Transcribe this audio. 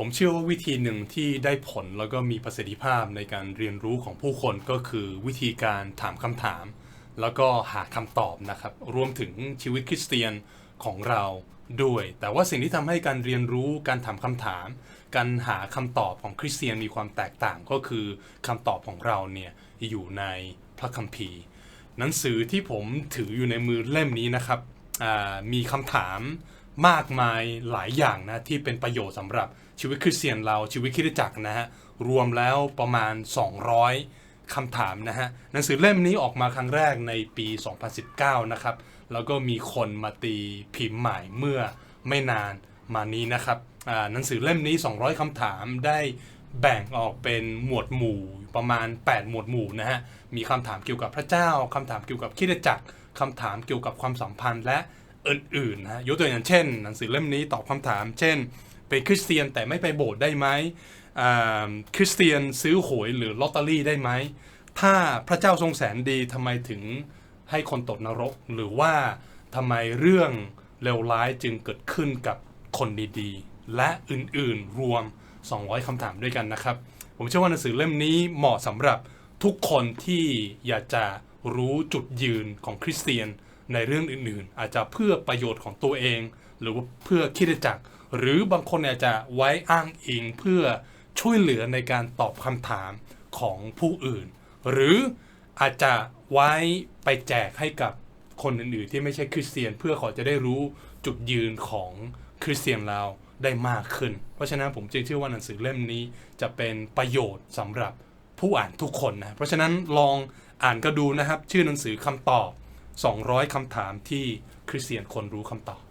ผมเชื่อว่าวิธีหนึ่งที่ได้ผลแล้วก็มีประสิทธิภาพในการเรียนรู้ของผู้คนก็คือวิธีการถามคำถาม แล้วก็หาคำตอบนะครับ รวมถึงชีวิตคริสเตียนของเราด้วย แต่ว่าสิ่งที่ทำให้การเรียนรู้การถามคำถาม การหาคำตอบของคริสเตียนมีความแตกต่างก็คือคำตอบของเราเนี่ยอยู่ในพระคัมภีร์ หนังสือที่ผมถืออยู่ในมือเล่มนี้นะครับมีคำถาม มากมายหลายอย่างนะที่เป็นประโยชน์สำหรับชีวิตคริสเตียนเราชีวิตคริสตจักรนะฮะรวมแล้วประมาณ 200คำถามนะฮะหนังสือเล่มนี้ออกมาครั้งแรกในปี 2019 นะครับ แล้วก็มีคนมาตีพิมพ์ใหม่เมื่อไม่นานมานี้นะครับหนังสือเล่มนี้ 200คำถามได้แบ่งออกเป็นหมวดหมู่ประมาณ 8 หมวดหมู่นะฮะมีคำถามเกี่ยวกับพระเจ้าคำถามเกี่ยวกับคริดจักรคำถามเกี่ยวกับความสัมพันธ์และ อื่นๆนะยกตัวอย่างเช่น หนังสือเล่มนี้ตอบคำถาม เช่น เป็นคริสเตียนแต่ไม่ไปโบสถ์ได้ไหมคริสเตียนซื้อหวยหรือลอตเตอรี่ได้ไหม ถ้าพระเจ้าทรงแสนดีทำไมถึงให้คนตกนรก หรือว่าทำไมเรื่องเลวร้ายจึงเกิดขึ้นกับคนดีๆ และอื่นๆรวม 200คำถามด้วยกันนะครับ ผมเชื่อว่าหนังสือเล่มนี้เหมาะสำหรับทุกคนที่อยากจะรู้จุดยืนของคริสเตียน ในเรื่องอื่นๆ อาจจะเพื่อประโยชน์ของตัวเอง หรือว่าเพื่อคิดจักร หรือบางคนอาจจะไว้อ้างอิงเพื่อช่วยเหลือในการตอบคำถามของผู้อื่น หรืออาจจะไว้ไปแจกให้กับคนอื่นๆ ที่ไม่ใช่คริสเตียน เพื่อเขาจะได้รู้จุดยืนของคริสเตียนเราได้มากขึ้น เพราะฉะนั้นผมจึงเชื่อว่าหนังสือเล่มนี้จะเป็นประโยชน์สำหรับผู้อ่านทุกคนนะ เพราะฉะนั้นลองอ่านก็ดูนะครับ ชื่อหนังสือคำตอบ 200 คำถามที่คริสเตียนคนรู้คำตอบ